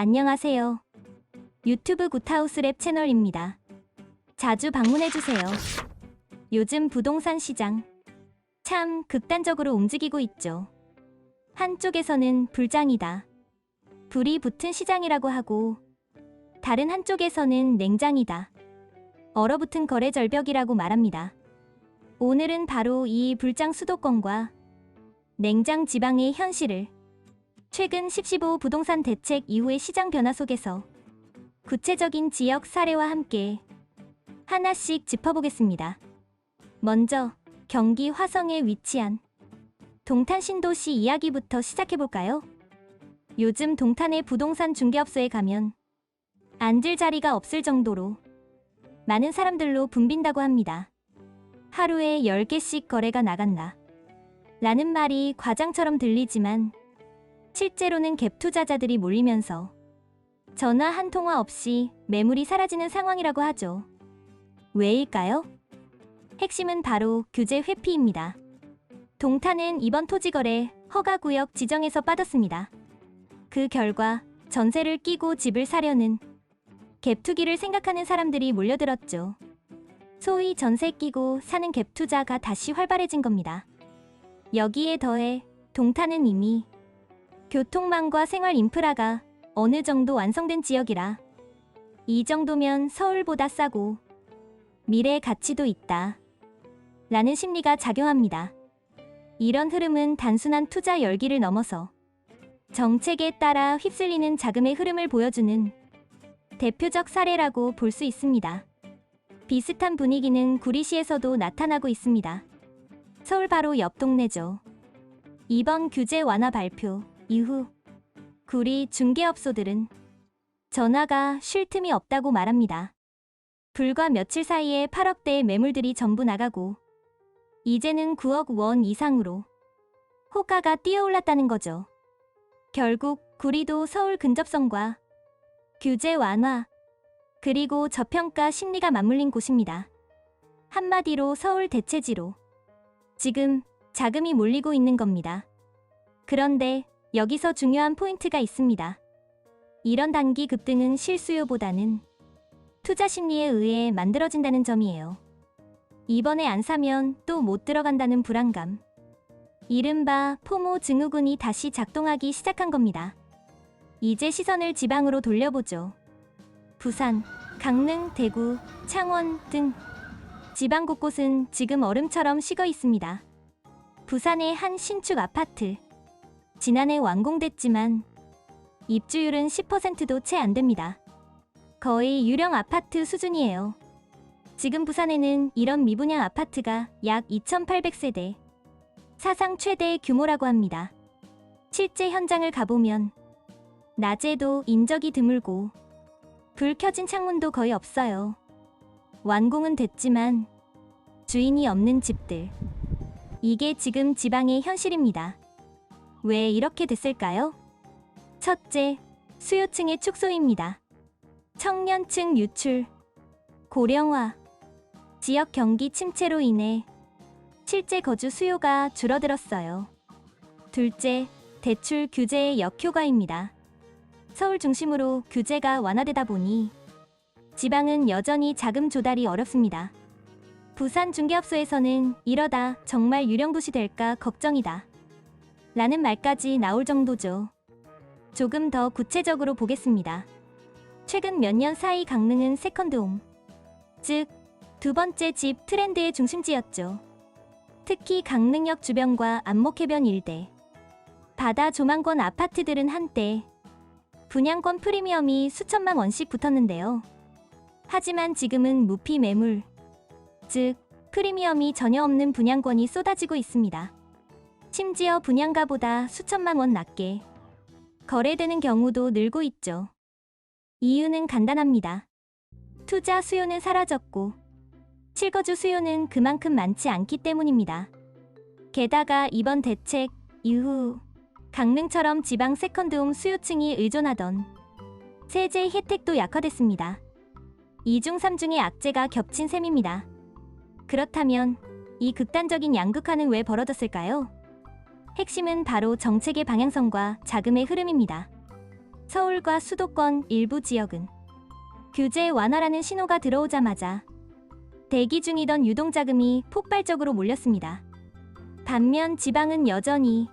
안녕하세요. 유튜브 굿하우스 랩 채널입니다. 자주 방문해주세요. 요즘 부동산 시장 참 극단적으로 움직이고 있죠. 한쪽에서는 불장이다. 불이 붙은 시장이라고 하고 다른 한쪽에서는 냉장이다. 얼어붙은 거래 절벽이라고 말합니다. 오늘은 바로 이 불장 수도권과 냉장 지방의 현실을 최근 10.15 부동산 대책 이후의 시장 변화 속에서 구체적인 지역 사례와 함께 하나씩 짚어보겠습니다. 먼저 경기 화성에 위치한 동탄 신도시 이야기부터 시작해볼까요? 요즘 동탄의 부동산 중개업소에 가면 앉을 자리가 없을 정도로 많은 사람들로 붐빈다고 합니다. 하루에 10개씩 거래가 나간다. 라는 말이 과장처럼 들리지만 실제로는 갭 투자자들이 몰리면서 전화 한 통화 없이 매물이 사라지는 상황이라고 하죠. 왜일까요? 핵심은 바로 규제 회피입니다. 동탄은 이번 토지거래 허가구역 지정에서 빠졌습니다. 그 결과 전세를 끼고 집을 사려는 갭 투기를 생각하는 사람들이 몰려들었죠. 소위 전세 끼고 사는 갭 투자가 다시 활발해진 겁니다. 여기에 더해 동탄은 이미 교통망과 생활 인프라가 어느 정도 완성된 지역이라 이 정도면 서울보다 싸고 미래의 가치도 있다. 라는 심리가 작용합니다. 이런 흐름은 단순한 투자 열기를 넘어서 정책에 따라 휩쓸리는 자금의 흐름을 보여주는 대표적 사례라고 볼 수 있습니다. 비슷한 분위기는 구리시에서도 나타나고 있습니다. 서울 바로 옆 동네죠. 이번 규제 완화 발표 이후 구리 중개업소들은 전화가 쉴 틈이 없다고 말합니다. 불과 며칠 사이에 8억대의 매물들이 전부 나가고 이제는 9억 원 이상으로 호가가 뛰어올랐다는 거죠. 결국 구리도 서울 근접성과 규제 완화 그리고 저평가 심리가 맞물린 곳입니다. 한마디로 서울 대체지로 지금 자금이 몰리고 있는 겁니다. 그런데 여기서 중요한 포인트가 있습니다. 이런 단기 급등은 실수요보다는 투자 심리에 의해 만들어진다는 점이에요. 이번에 안 사면 또 못 들어간다는 불안감. 이른바 포모 증후군이 다시 작동하기 시작한 겁니다. 이제 시선을 지방으로 돌려보죠. 부산, 강릉, 대구, 창원 등 지방 곳곳은 지금 얼음처럼 식어 있습니다. 부산의 한 신축 아파트. 지난해 완공됐지만 입주율은 10%도 채 안 됩니다. 거의 유령 아파트 수준이에요. 지금 부산에는 이런 미분양 아파트가 약 2,800세대. 사상 최대의 규모라고 합니다. 실제 현장을 가보면 낮에도 인적이 드물고 불 켜진 창문도 거의 없어요. 완공은 됐지만 주인이 없는 집들. 이게 지금 지방의 현실입니다. 왜 이렇게 됐을까요? 첫째, 수요층의 축소입니다. 청년층 유출, 고령화, 지역 경기 침체로 인해 실제 거주 수요가 줄어들었어요. 둘째, 대출 규제의 역효과입니다. 서울 중심으로 규제가 완화되다 보니 지방은 여전히 자금 조달이 어렵습니다. 부산 중개업소에서는 이러다 정말 유령도시 될까 걱정이다. 라는 말까지 나올 정도죠. 조금 더 구체적으로 보겠습니다. 최근 몇 년 사이 강릉은 세컨드홈, 즉, 두 번째 집 트렌드의 중심지였죠. 특히 강릉역 주변과 안목해변 일대, 바다 조망권 아파트들은 한때 분양권 프리미엄이 수천만 원씩 붙었는데요. 하지만 지금은 무피 매물, 즉 프리미엄이 전혀 없는 분양권이 쏟아지고 있습니다. 심지어 분양가보다 수천만 원 낮게 거래되는 경우도 늘고 있죠. 이유는 간단합니다. 투자 수요는 사라졌고 실거주 수요는 그만큼 많지 않기 때문입니다. 게다가 이번 대책 이후 강릉처럼 지방 세컨드홈 수요층이 의존하던 세제 혜택도 약화됐습니다. 2중 3중의 악재가 겹친 셈입니다. 그렇다면 이 극단적인 양극화는 왜 벌어졌을까요? 핵심은 바로 정책의 방향성과 자금의 흐름입니다. 서울과 수도권 일부 지역은 규제 완화라는 신호가 들어오자마자 대기 중이던 유동자금이 폭발적으로 몰렸습니다. 반면 지방은 여전히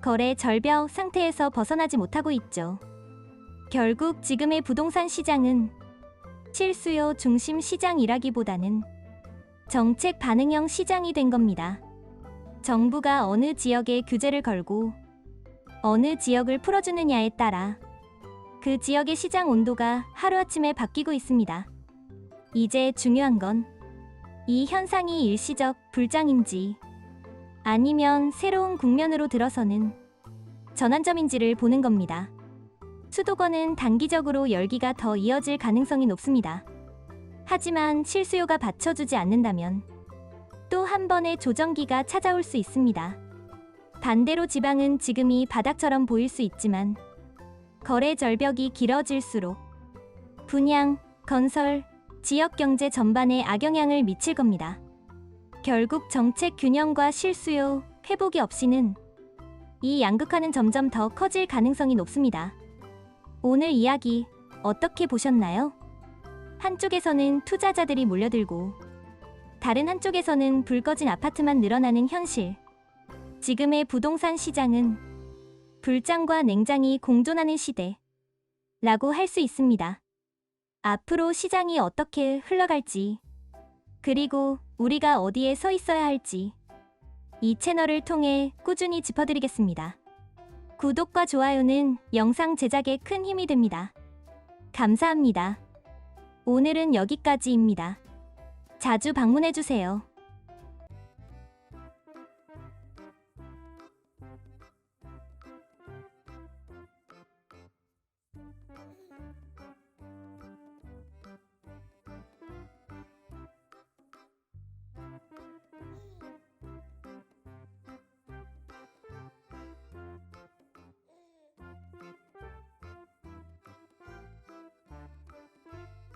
거래 절벽 상태에서 벗어나지 못하고 있죠. 결국 지금의 부동산 시장은 실수요 중심 시장이라기보다는 정책 반응형 시장이 된 겁니다. 정부가 어느 지역에 규제를 걸고 어느 지역을 풀어주느냐에 따라 그 지역의 시장 온도가 하루아침에 바뀌고 있습니다. 이제 중요한 건 이 현상이 일시적 불장인지 아니면 새로운 국면으로 들어서는 전환점인지를 보는 겁니다. 수도권은 단기적으로 열기가 더 이어질 가능성이 높습니다. 하지만 실수요가 받쳐주지 않는다면 또 한 번의 조정기가 찾아올 수 있습니다. 반대로 지방은 지금이 바닥처럼 보일 수 있지만 거래 절벽이 길어질수록 분양, 건설, 지역 경제 전반에 악영향을 미칠 겁니다. 결국 정책 균형과 실수요, 회복이 없이는 이 양극화는 점점 더 커질 가능성이 높습니다. 오늘 이야기 어떻게 보셨나요? 한쪽에서는 투자자들이 몰려들고 다른 한쪽에서는 불 꺼진 아파트만 늘어나는 현실. 지금의 부동산 시장은 불장과 냉장이 공존하는 시대. 라고 할 수 있습니다. 앞으로 시장이 어떻게 흘러갈지, 그리고 우리가 어디에 서 있어야 할지, 이 채널을 통해 꾸준히 짚어드리겠습니다. 구독과 좋아요는 영상 제작에 큰 힘이 됩니다. 감사합니다. 오늘은 여기까지입니다. 자주 방문해주세요.